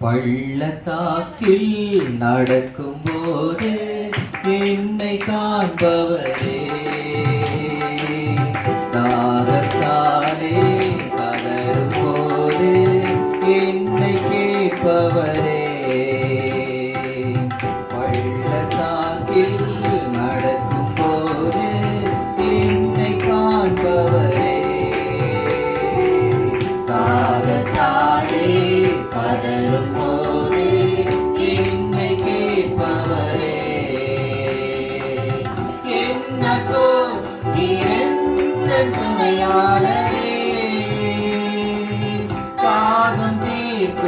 பள்ளத்தாக்கில் நடக்கும் போது என்னை காண்பவரே.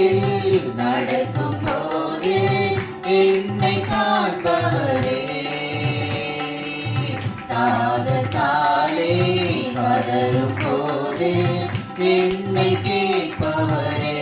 பாதையில் நடக்கும் போது என்னை காண்பவரே. காதல் காலே கதரும் போது என்னை கேட்பவரே.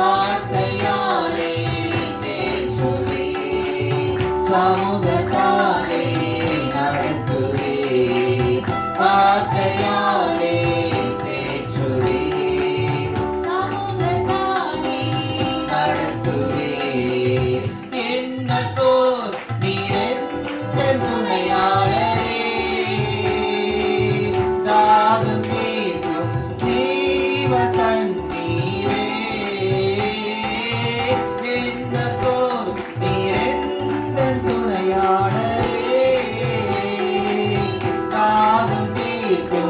மாத்தையானே தேற்றுவே சம secret.